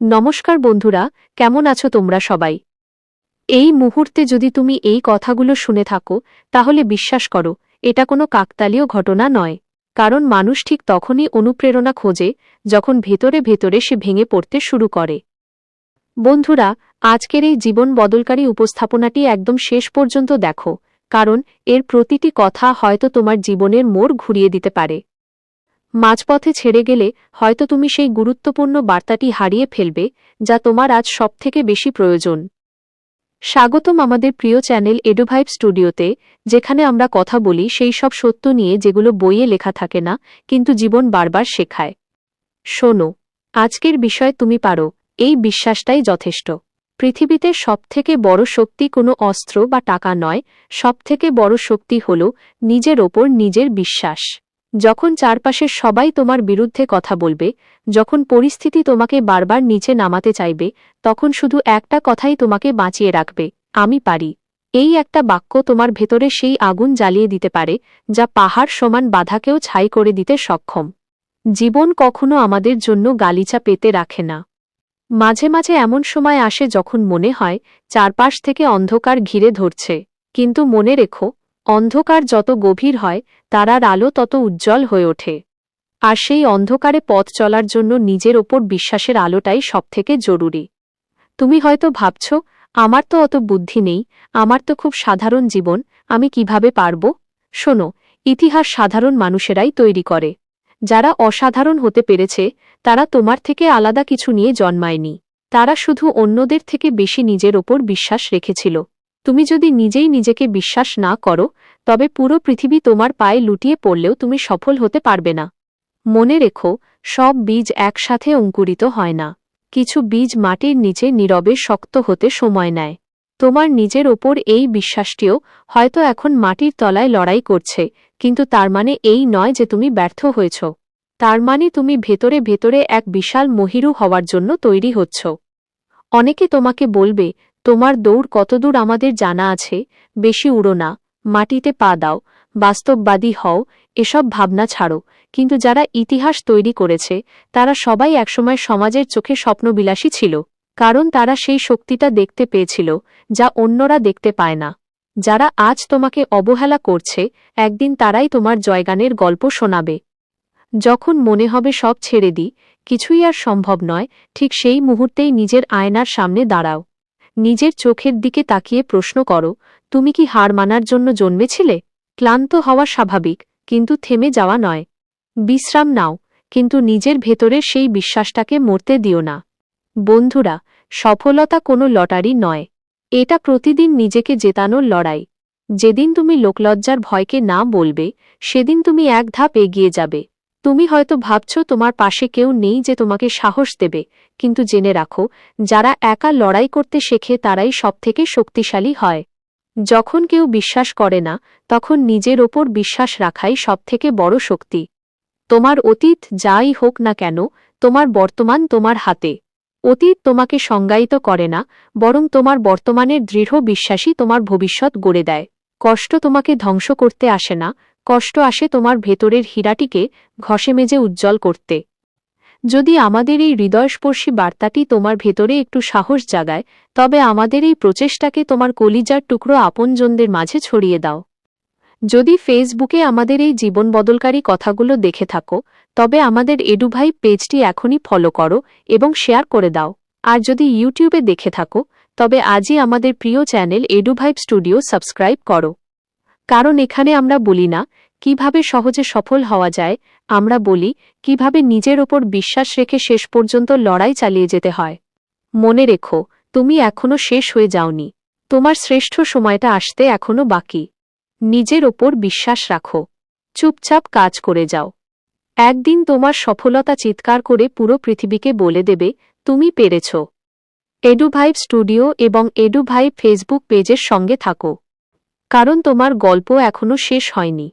নমস্কার বন্ধুরা, কেমন আছো তোমরা সবাই? এই মুহূর্তে যদি তুমি এই কথাগুলো শুনে থাকো, তাহলে বিশ্বাস করো, এটা কোনো কাকতালীয় ঘটনা নয়। কারণ মানুষ ঠিক তখনই অনুপ্রেরণা খোঁজে, যখন ভেতরে ভেতরে সে ভেঙে পড়তে শুরু করে। বন্ধুরা, আজকের এই জীবন বদলকারী উপস্থাপনাটি একদম শেষ পর্যন্ত দেখো, কারণ এর প্রতিটি কথা হয়তো তোমার জীবনের মোড় ঘুরিয়ে দিতে পারে। মাঝপথে ছেড়ে গেলে হয়তো তুমি সেই গুরুত্বপূর্ণ বার্তাটি হারিয়ে ফেলবে, যা তোমার আজ সবথেকে বেশি প্রয়োজন। স্বাগতম আমাদের প্রিয় চ্যানেল এডোভাইব স্টুডিওতে যেখানে আমরা কথা বলি সেই সব সত্য নিয়ে যেগুলো বইয়ে লেখা থাকে না, কিন্তু জীবন বারবার শেখায়। শোনো, আজকের বিষয় তুমি পারো, এই বিশ্বাসটাই যথেষ্ট। পৃথিবীতে সবথেকে বড় শক্তি কোনো অস্ত্র বা টাকা নয়, সবথেকে বড় শক্তি হল নিজের ওপর নিজের বিশ্বাস। যখন চারপাশের সবাই তোমার বিরুদ্ধে কথা বলবে, যখন পরিস্থিতি তোমাকে বারবার নিচে নামাতে চাইবে, তখন শুধু একটা কথাই তোমাকে বাঁচিয়ে রাখবে, আমি পারি। এই একটা বাক্য তোমার ভেতরে সেই আগুন জ্বালিয়ে দিতে পারে, যা পাহাড় সমান বাধাকেও ছাই করে দিতে সক্ষম। জীবন কখনো আমাদের জন্য গালিচা পেতে রাখে না। মাঝে মাঝে এমন সময় আসে যখন মনে হয়, চারপাশ থেকে অন্ধকার ঘিরে ধরছে। কিন্তু মনে রেখো অন্ধকার যত গভীর হয়, তারার আলো তত উজ্জ্বল হয়ে ওঠে। আর সেই অন্ধকারে পথ চলার জন্য নিজের ওপর বিশ্বাসের আলোটাই সবথেকে জরুরি। তুমি হয়তো ভাবছ, আমার তো অত বুদ্ধি নেই, আমার তো খুব সাধারণ জীবন, আমি কীভাবে পারব? শোনো, ইতিহাস সাধারণ মানুষেরাই তৈরি করে। যারা অসাধারণ হতে পেরেছে, তারা তোমার থেকে আলাদা কিছু নিয়ে জন্মায়নি। তারা শুধু অন্যদের থেকে বেশি নিজের ওপর বিশ্বাস রেখেছিল। তুমি যদি নিজেই নিজেকে বিশ্বাস না করো, তবে পুরো পৃথিবী তোমার পায়ে লুটিয়ে পড়লেও তুমি সফল হতে পারবে না। মনে রেখো, সব বীজ একসাথে অঙ্কুরিত হয় না। কিছু বীজ মাটির নিচে নীরবে শক্ত হতে সময় নেয়। তোমার নিজের ওপর এই বিশ্বাসটিও হয়তো এখন মাটির তলায় লড়াই করছে, কিন্তু তার মানে এই নয় যে তুমি ব্যর্থ হয়েছ। তার মানে তুমি ভেতরে ভেতরে এক বিশাল মহিরু হওয়ার জন্য তৈরি হচ্ছ। অনেকে তোমাকে বলবে তোমার দৌড় কতদূর আমাদের জানা আছে? বেশি উড়ো না। মাটিতে পা দাও। বাস্তববাদী হও। এসব ভাবনা ছাড়ো। কিন্তু যারা ইতিহাস তৈরি করেছে, তারা সবাই একসময় সমাজের চোখে স্বপ্নবিলাসী ছিল। কারণ তারা সেই শক্তিটা দেখতে পেয়েছিল, যা অন্যরা দেখতে পায় না। যারা আজ তোমাকে অবহেলা করছে, একদিন তারাই তোমার জয়গানের গল্প শোনাবে। যখন মনে হবে সব ছেড়ে দিই কিছুই আর সম্ভব নয়, ঠিক সেই মুহূর্তেই নিজের আয়নার সামনে দাঁড়াও। নিজের চোখের দিকে তাকিয়ে প্রশ্ন করো, তুমি কি হার মানার জন্য জন্মেছিলে? ক্লান্ত হওয়া স্বাভাবিক, কিন্তু থেমে যাওয়া নয়। বিশ্রাম নাও, কিন্তু নিজের ভেতরের সেই বিশ্বাসটাকে মরতে দিও না। বন্ধুরা, সফলতা কোনো লটারি নয়। এটা প্রতিদিন নিজেকে জেতানোর লড়াই। যেদিন তুমি লোকলজ্জার ভয়কে না বলবে, সেদিন তুমি এক ধাপ এগিয়ে যাবে। তুমি হয়তো ভাবছ তোমার পাশে কেউ নেই যে তোমাকে সাহস দেবে, কিন্তু জেনে রাখো, যারা একা লড়াই করতে শেখে তারাই সবথেকে শক্তিশালী হয়। যখন কেউ বিশ্বাস করে না, তখন নিজের ওপর বিশ্বাস রাখাই সবথেকে বড় শক্তি। তোমার অতীত যাই হোক না কেন, তোমার বর্তমান তোমার হাতে। অতীত তোমাকে সংজ্ঞায়িত করে না, বরং তোমার বর্তমানের দৃঢ় বিশ্বাসী তোমার ভবিষ্যৎ গড়ে দেয়। কষ্ট তোমাকে ধ্বংস করতে আসে না কষ্ট আসে তোমার ভেতরের হীরাটিকে ঘষে মেজে উজ্জ্বল করতে। যদি আমাদের এই হৃদয়স্পর্শী বার্তাটি তোমার ভেতরে একটু সাহস জাগায়, তবে আমাদের এই প্রচেষ্টাকে তোমার কলিজার টুকরো আপনজনদের মাঝে ছড়িয়ে দাও। যদি ফেসবুকে আমাদের এই জীবন বদলকারী কথাগুলো দেখে থাকো, তবে আমাদের এডুভাই পেজটি এখনই ফলো করো এবং শেয়ার করে দাও। আর যদি ইউটিউবে দেখে থাকো, তবে আজই আমাদের প্রিয় চ্যানেল এডুভাইব স্টুডিও সাবস্ক্রাইব করো। কারণ এখানে আমরা বলি না, কীভাবে সহজে সফল হওয়া যায়, আমরা বলি, কীভাবে নিজের ওপর বিশ্বাস রেখে শেষ পর্যন্ত লড়াই চালিয়ে যেতে হয়। মনে রেখো, তুমি এখনও শেষ হয়ে যাওনি। তোমার শ্রেষ্ঠ সময়টা আসতে এখনও বাকি। নিজের ওপর বিশ্বাস রাখো। চুপচাপ কাজ করে যাও। একদিন তোমার সফলতা চিৎকার করে পুরো পৃথিবীকে বলে দেবে, তুমি পেরেছ। এডুভাইভ স্টুডিও এবং এডুভাইভ ফেসবুক পেজের সঙ্গে থাকো। কারণ তোমার গল্প এখনও শেষ হয়নি।